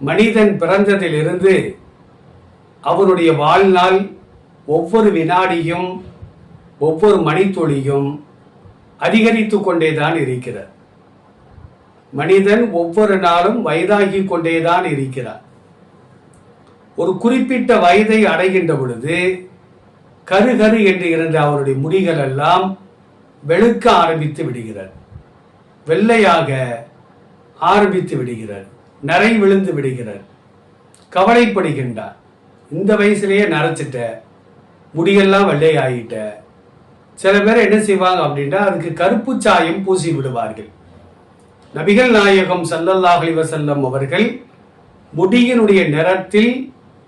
மனிதன் பிறந்ததிலிருந்து அவருடைய வாழ்நாள் ஒவ்வொரு வினாடியும் ஒவ்வொரு மணித்துளியும் அதிகரித்து கொண்டேதான் இருக்கிறார். மனிதன் ஒவ்வொரு நாளும் வயதாகி கொண்டேதான் இருக்கிறார். ஒரு குறிப்பிட்ட வயதை அடைகின்ற பொழுது கரு கரு என்று இருந்த அவருடைய முடிகள் எல்லாம் வெளுக்க ஆரம்பித்து விடுகிறார். வெள்ளையாக ஆரம்பித்து விடுகிறார். நரை விழுந்து விடுகிறார். கவலைப்படுகின்றார். இந்த வயசுலேயே நரைச்சிட்ட முடியெல்லாம் வெள்ளையாயிட்ட சில பேர் என்ன செய்வாங்க அப்படின்னா அதுக்கு கருப்பு சாயம் பூசி விடுவார்கள். நபிகள் நாயகம் சல்லல்லாஹலி வசல்லம் அவர்கள் முடியினுடைய நிறத்தில்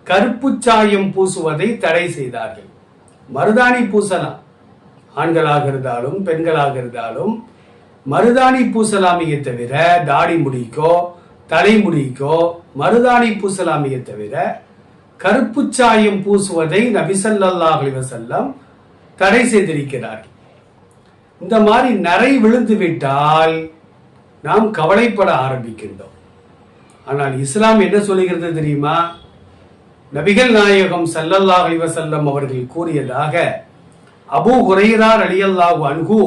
கருப்பு சாயம் பூசுவதை தடை செய்தார்கள். மருதாணி பூசலாம். ஆண்களாக இருந்தாலும் பெண்களாக இருந்தாலும் மருதாணி பூசலாமையை தவிர தாடி முடிக்கோ தலைமுடிக்கோ மருதாணி பூசலாமியை தவிர கருப்பு சாயம் பூசுவதை நபிசல்லாஹ் அலிவசல்லம் தடை செய்திருக்கிறார் இந்த மாதிரி நரை விழுந்து விட்டால் நாம் கவலைப்பட ஆரம்பிக்கின்றோம். ஆனால் இஸ்லாம் என்ன சொல்லுகிறது தெரியுமா? நபிகள் நாயகம் ஸல்லல்லாஹு அலிவசல்லம் அவர்கள் கூறியதாக அபு ஹுரைரா ரலியல்லாஹு அன்ஹு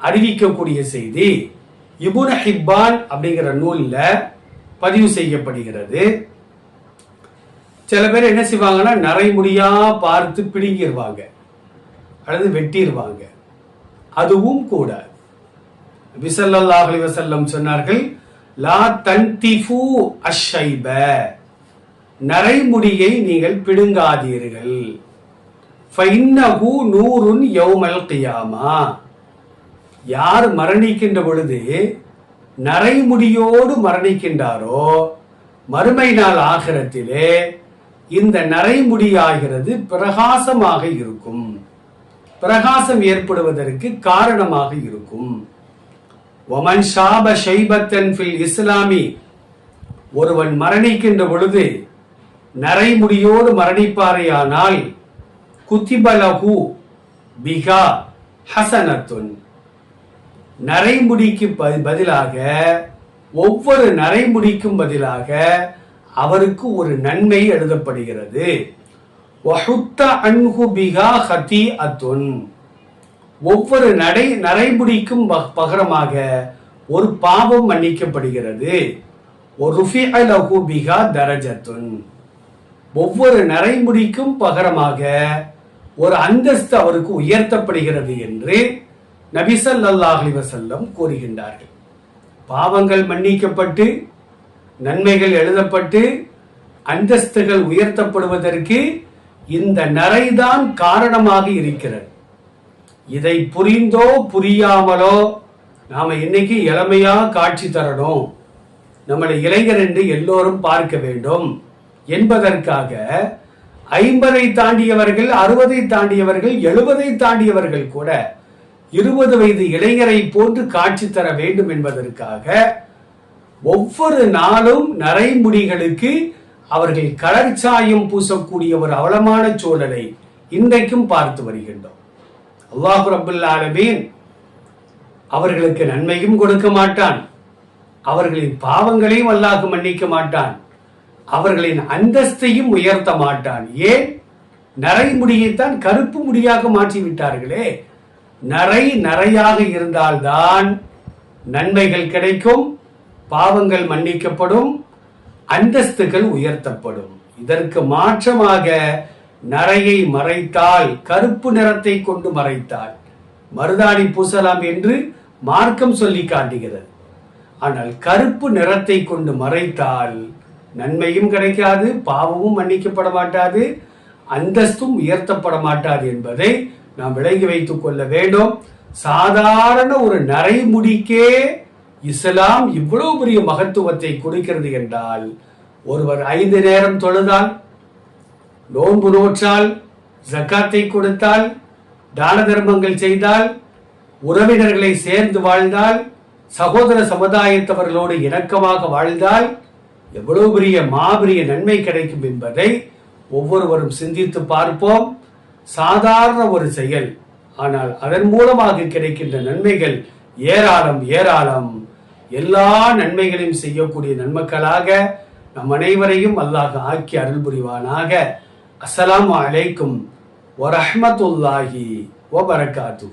அறிவிக்கக்கூடிய செய்தி இபுன் ஹிப்பான் அப்படிங்கிற நூலில் பதிவு செய்யப்படுகிறது. சில பேர் என்ன செய்வாங்கன்னா நரைமுடியா பார்த்து பிடுங்கிடுவாங்க அல்லது வெட்டிடுவாங்க அதுவும் கூட விசல்லல்லாஹு வசல்லம் சொன்னார்கள் லா தன்திஃபு அஷைப. நரைமுடியை நீங்கள் பிடுங்காதீர்கள். ஃபைன்னஹு நூறுன் யௌமல் கியாமா. யார் மரணிக்கின்ற பொழுது நரைமுடியோடு மரணிக்கின்றாரோ மறுமை நாள் ஆகிறத்திலே இந்த நரைமுடியாகிறது பிரகாசமாக இருக்கும். பிரகாசம் ஏற்படுவதற்கு காரணமாக இருக்கும். ஒமன் ஷாப ஷைபத்தன் ஃபில் இஸ்லாமி. ஒருவன் மரணிக்கின்ற பொழுது நரைமுடியோடு மரணிப்பாரையானால் குத்திபலகு பிகா ஹசனத்துன். நரைமுடிக்கு ப- பதிலாக ஒவ்வொரு நரைமுடிக்கும் பதிலாக அவருக்கு ஒரு நன்மை எழுதப்படுகிறது. வஹுத்த ஹதி அத்துன் ஒவ்வொரு நடை நரைமுடிக்கும் பகரமாக ஒரு பாவம் மன்னிக்கப்படுகிறது. ஒரு தரஜத்துன். ஒவ்வொரு நரைமுடிக்கும் பகரமாக ஒரு அந்தஸ்து அவருக்கு உயர்த்தப்படுகிறது என்று நபிசல் அலைஹி வஸல்லம் கூறுகின்றார்கள். பாவங்கள் மன்னிக்கப்பட்டு நன்மைகள் எழுதப்பட்டு அந்தஸ்துகள் உயர்த்தப்படுவதற்கு இந்த நரைதான் காரணமாக இருக்கிறது. இதை புரிந்தோ புரியாமலோ நாம இன்னைக்கு இளமையா காட்சி தரணும்? நம்மளை இளைஞர் என்று எல்லோரும் பார்க்க வேண்டும். என்பதற்காக ஐம்பதை தாண்டியவர்கள் அறுபதை தாண்டியவர்கள் எழுபதை தாண்டியவர்கள் கூட இருபது வயது இளைஞரை போன்று காட்சி தர வேண்டும் என்பதற்காக ஒவ்வொரு நாளும் நரைமுடிகளுக்கு அவர்கள் கலர் சாயம் பூசக்கூடிய ஒரு அவலமான சூழலை இன்றைக்கும் பார்த்து வருகின்றோம். அல்லாஹு ரபுல்லாலமீன் அவர்களுக்கு நன்மையும் கொடுக்க மாட்டான். அவர்களின் பாவங்களையும் அல்லாஹ் மன்னிக்க மாட்டான். அவர்களின் அந்தஸ்தையும் உயர்த்த மாட்டான். ஏன்? நரைமுடியைத்தான் கருப்பு முடியாக மாற்றிவிட்டார்களே. நரை நரையாக இருந்தால்தான் நன்மைகள் கிடைக்கும் பாவங்கள் மன்னிக்கப்படும் அந்தஸ்துகள் உயர்த்தப்படும். இதற்கு மாற்றமாக நரையை மறைத்தால் கருப்பு நிறத்தை கொண்டு மறைத்தால் மருதாணி பூசலாம் என்று மார்க்கம் சொல்லி காட்டுகிறது. ஆனால் கருப்பு நிறத்தை கொண்டு மறைத்தால் நன்மையும் கிடைக்காது பாவமும் மன்னிக்கப்பட மாட்டாது அந்தஸ்தும் உயர்த்தப்பட மாட்டாது என்பதை நாம் விளங்கி வைத்துக் கொள்ள வேண்டும். சாதாரண ஒரு நரைமுடிக்கே இஸ்லாம் இவ்வளவு பெரிய மகத்துவத்தை கொடுக்கிறது என்றால் ஒருவர் ஐந்து நேரம் தொழுதால் நோன்பு நோற்றால் ஜக்காத்தை கொடுத்தால் தான தர்மங்கள் செய்தால் உறவினர்களை சேர்ந்து வாழ்ந்தால் சகோதர சமுதாயத்தவர்களோடு இணக்கமாக வாழ்ந்தால் எவ்வளவு பெரிய மாபெரிய நன்மை கிடைக்கும் என்பதை ஒவ்வொருவரும் சிந்தித்து பார்ப்போம். சாதாரண ஒரு செயல். ஆனால் அதன் மூலமாக கிடைக்கின்ற நன்மைகள் ஏராளம் ஏராளம். எல்லா நன்மைகளையும் செய்யக்கூடிய நன்மக்களாக நம் அனைவரையும் அல்லாஹ் ஆக்கி அருள் புரிவானாக. அஸ்லாம் அலைக்கும் வரஹ்மத்துல்லாஹி வபரகாத்து